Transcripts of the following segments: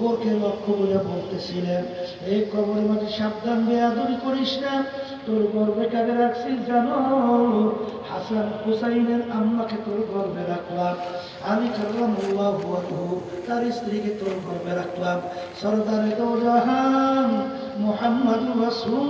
কবরকে লক্ষ্য বলে বলতেছিলেন, এই কবরের মাঝে সাবধান বেয়াদুরি করিস না। তোর গর্বে কাকে রাখছিস জানো, হাসান হুসাইনের আম্মাকে তোর গর্বে রাখলাম। আলী কার্লামুল্লাহ তার স্ত্রীকে তোর গর্বে রাখলাম। সরদারে তো জাহান মোহাম্মদ রাসূলুল্লাহ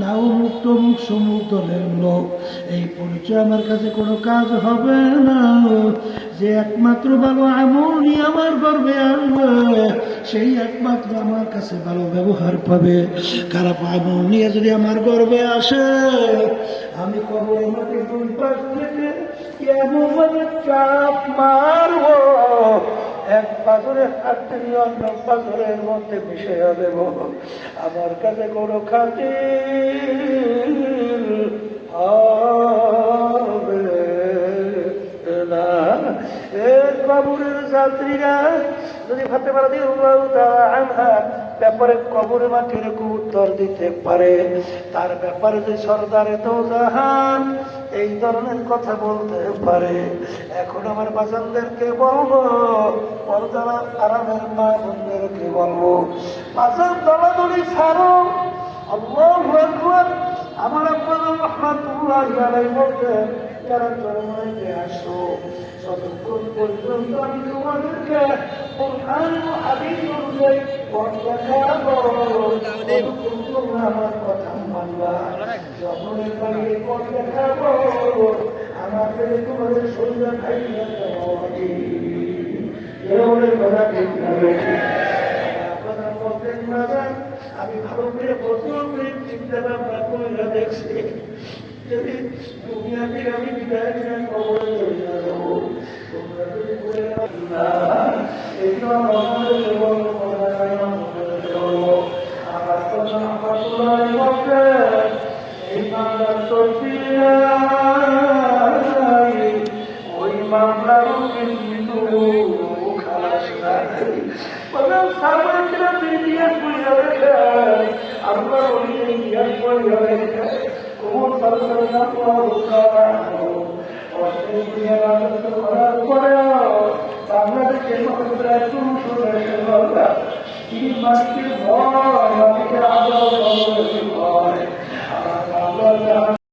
নাও মুক্ত মুখ সমুখ দলের লোক। এই পরিচয় আমার কাছে কোনো কাজ হবে না। যে একমাত্র ভালো নিয়ে আমার গর্বে আনবে সেই একমাত্র আমার কাছে ভালো ব্যবহার পাবে। খারাপ আমল নিয়ে যদি আমার গর্বে আসে, আমি কবর আমাকে দুই পাশ থেকে কেমন মানে চাপ মারবো এক পাথরে খাটতে নিয়ে অন্য পাথরের মধ্যে মিশে দেব আমার কাছে কোনো খাতির হবে কবরের যাত্রীরা যদি ফাতে পারা দিয়ে আনহা ব্যাপারে কবরে মাটির উত্তর দিতে পারে, তার ব্যাপারে যে সর্দারে তো জাহান এই ধরনের কথা বলতে পারে। এখন আমার বাজানদেরকে বলব আরামের মা বোনদেরকে বলব বাজার দলাদলি ছাড়ো। আল্লাহু আমার আপনাদের রহমাতুল্লাহ চরমাইতে আসো ততক্ষণ পর্যন্ত আমি তোমাদেরকে আমার কথা মানবা। যখন আমাকে তোমাদের শরীরে খাইয়ে এরকমের কথা ঠিক না আমি ভালো করে করে চিন্তা ভাবনা করে দেখছি। যদি দুনিয়া থেকে আমি বিদায় নিয়ে কবরে চলে যাব, তোমরা যদি বলে না তো আমাদের জীবন আমার বাংলাদেশের মতো প্রায় পুরুষ দেশের দরকার তিনি মানুষের ভয় মানুষের আদর ভয়